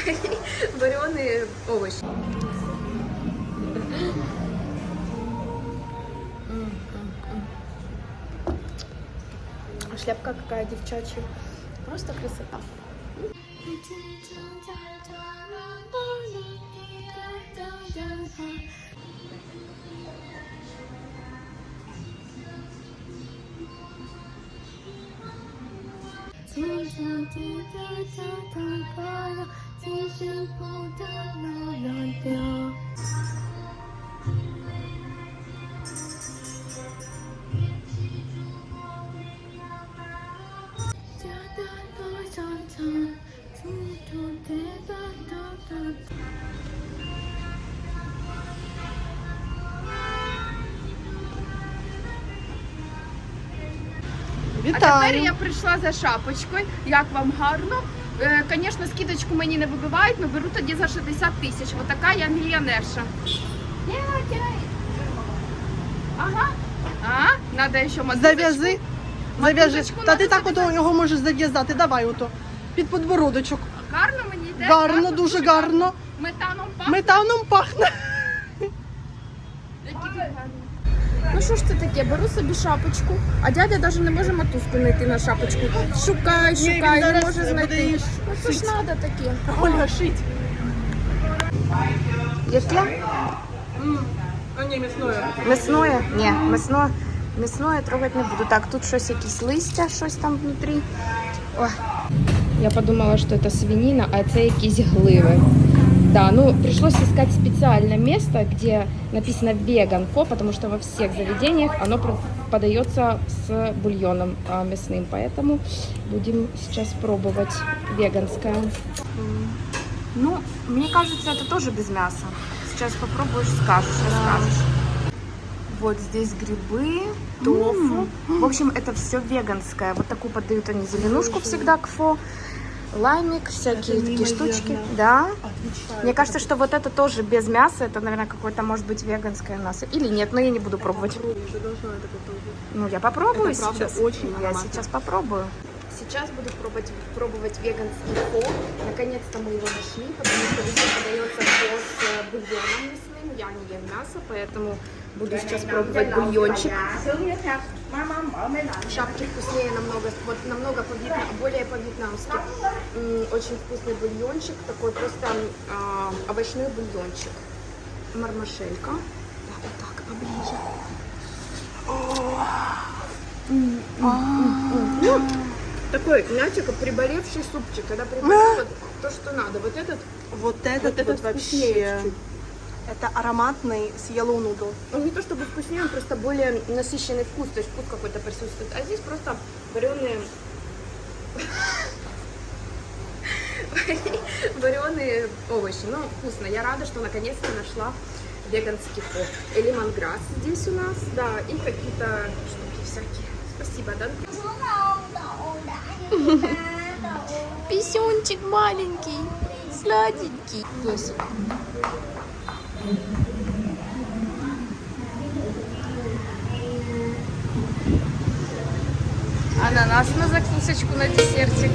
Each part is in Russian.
вареные овощи. Шляпка какая девчачья. Просто красота. А тепер я прийшла за шапочкою. Як вам гарно? Е, Звісно, скидочку мені не вибивають, але беру тоді за 60 тисяч. Ось така я мільйонерша. Ага. А, надо ще мотузочку. Зав'язи. Зав'яжи. Та ти надо так ото його можеш зав'язати. Давай ото. Під подбородочок. Гарно мені йде? Гарно, дуже гарно. Метаном пахне. Метаном пахне. Які ви гарні. Що ж це таке? Беру собі шапочку, а дядя навіть не може мотузку знайти на шапочку. Шукай, шукай, не може знайти. Ну це ж треба таке. Ольга шить. Яке? А ні, мясное. Мясное? Ні, мясное, мясное трогать не буду. Так, тут щось якісь листя, щось там внутрі. Ой. Я подумала, що це свинина, а це якісь гливи. Да, ну пришлось искать специальное место, где написано веганко, потому что во всех заведениях оно подается с бульоном а, мясным, поэтому будем сейчас пробовать веганское. Ну, мне кажется, это тоже без мяса. Сейчас попробуешь, скажешь, расскажешь. Вот здесь грибы, тофу. В общем, это все веганское. Вот такую подают они зеленушку всегда к фо. Лаймик, всякие Это такие штучки. Да. Отвечаю. Мне кажется, что вот это тоже без мяса. Это, наверное, какое-то, может быть, веганское мясо. Или нет, но я не буду пробовать. Ты должна это попробовать. Ну, я попробую Это правда сейчас. очень я ароматно. сейчас попробую. Сейчас буду пробовать, пробовать веганский фо. Наконец-то мы его нашли, потому что везде подается фо с э, бульоном мясным. Я не ем мясо, поэтому буду сейчас пробовать бульончик. Шапки вкуснее намного, вот намного по более по-вьетнамски. Очень вкусный бульончик, такой просто а, овощной бульончик. Мармашелька. Да, вот так, поближе. Ну, такой, знаете, как приболевший супчик. Когда приболел, вот то, что надо. Вот этот, Вот этот вот этот вот вообще. чуть-чуть. Это ароматный с yellow noodle. Он не то чтобы вкуснее, он просто более насыщенный вкус, то есть вкус какой-то присутствует. А здесь просто вареные... вареные овощи. Ну, вкусно. Я рада, что наконец-то нашла веганский фо. И лимонграсс здесь у нас, да, и какие-то штуки всякие. Спасибо, да? Писюнчик маленький, сладенький. Песик. Ананас на закусочку, на десертик.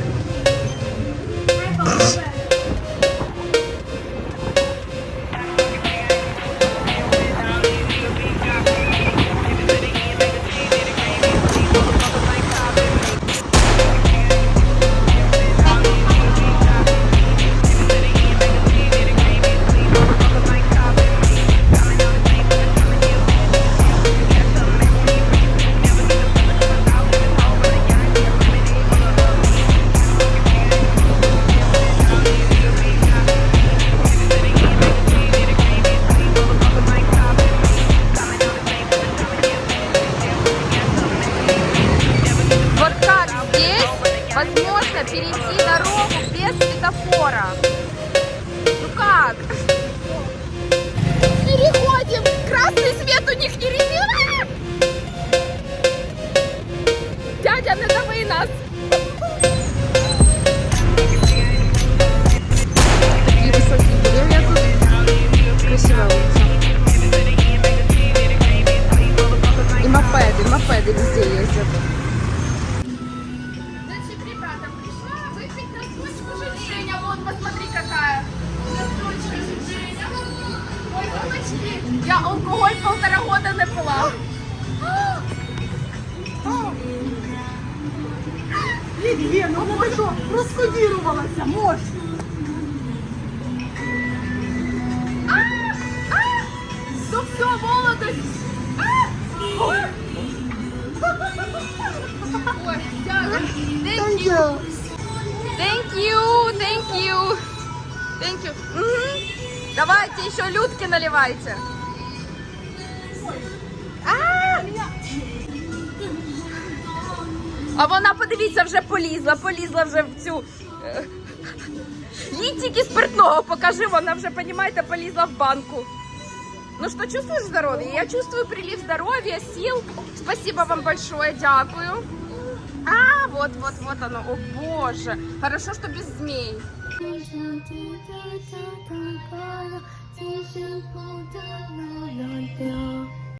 Перейти дорогу без светофора? Ну как? Переходим! Красный свет у них не резиновый! Дядя, назови нас! Такие высокие деревья тут. Красивая улица. И мопеды, мопеды везде ездят. посмотри, какая. Ой, мамочки, я алкоголь полтора года не пила. Лідвіна, ну ти що, розкодірувалася, мощ. То а, а, все, молодость. А, ой. Thank you. Thank you thank you. Thank you. Мгм. Давайте еще людки наливайте. А! А вона, подивіться, вже полізла, полізла вже в цю. е, Їй тільки спиртного покажи, вона вже, понімаєте, полізла в банку. Ну что, чувствуешь здоровье? Я чувствую прилив здоровья, сил. Спасибо вам большое, дякую. Вот, вот, вот оно. О боже. Хорошо, что без змей. Тише,